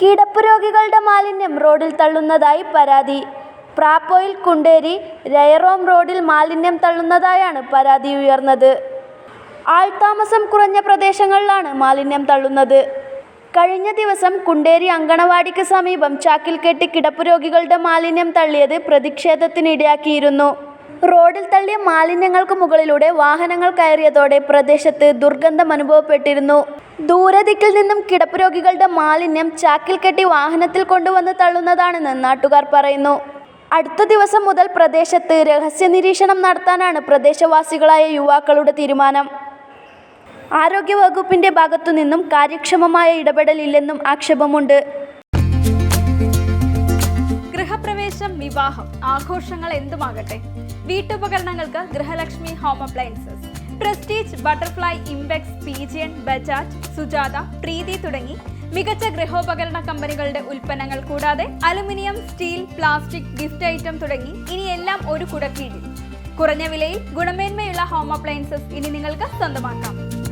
കിടപ്പ് രോഗികളുടെ മാലിന്യം റോഡിൽ തള്ളുന്നതായി പരാതി. പ്രാപ്പോയിൽ കുണ്ടേരി രയറോം റോഡിൽ മാലിന്യം തള്ളുന്നതായാണ് പരാതി ഉയർന്നത്. ആൾതാമസം കുറഞ്ഞ പ്രദേശങ്ങളിലാണ് മാലിന്യം തള്ളുന്നത്. കഴിഞ്ഞ ദിവസം കുണ്ടേരി അങ്കണവാടിക്ക് സമീപം ചാക്കിൽ കെട്ടി കിടപ്പ് രോഗികളുടെ മാലിന്യം തള്ളിയത് പ്രതിഷേധത്തിനിടയാക്കിയിരുന്നു. റോഡിൽ തള്ളിയ മാലിന്യങ്ങൾക്ക് മുകളിലൂടെ വാഹനങ്ങൾ കയറിയതോടെ പ്രദേശത്ത് ദുർഗന്ധം അനുഭവപ്പെട്ടിരുന്നു. ദൂരദിക്കിൽ നിന്നും കിടപ്പ് രോഗികളുടെ മാലിന്യം ചാക്കിൽ കെട്ടി വാഹനത്തിൽ കൊണ്ടുവന്ന് തള്ളുന്നതാണെന്ന് നാട്ടുകാർ പറയുന്നു. അടുത്ത ദിവസം മുതൽ പ്രദേശത്ത് രഹസ്യ നിരീക്ഷണം നടത്താനാണ് പ്രദേശവാസികളായ യുവാക്കളുടെ തീരുമാനം. ആരോഗ്യവകുപ്പിന്റെ ഭാഗത്തുനിന്നും കാര്യക്ഷമമായ ഇടപെടലില്ലെന്നും ആക്ഷേപമുണ്ട്. ഗൃഹപ്രവേശം വിവാഹം ആഘോഷങ്ങൾ എന്തുമാകട്ടെ? വീട്ടുപകരണങ്ങൾക്ക് Grihalakshmi home appliances Prestige Butterfly Impex Pigeon Bajaj Sujata Preethi തുടങ്ങി മികച്ച ഗൃഹോപകരണ കമ്പനികളുടെ ഉൽപ്പന്നങ്ങൾ കൂടാതെ aluminium steel plastic gift item തുടങ്ങി ഇനി എല്ലാം ഒരു കുടക്കീഴിൽ. കുറഞ്ഞ വിലയിൽ ഗുണമേന്മയുള്ള ഹോം അപ്ലയൻസസ് ഇനി നിങ്ങൾക്ക് സ്വന്തമാക്കാം.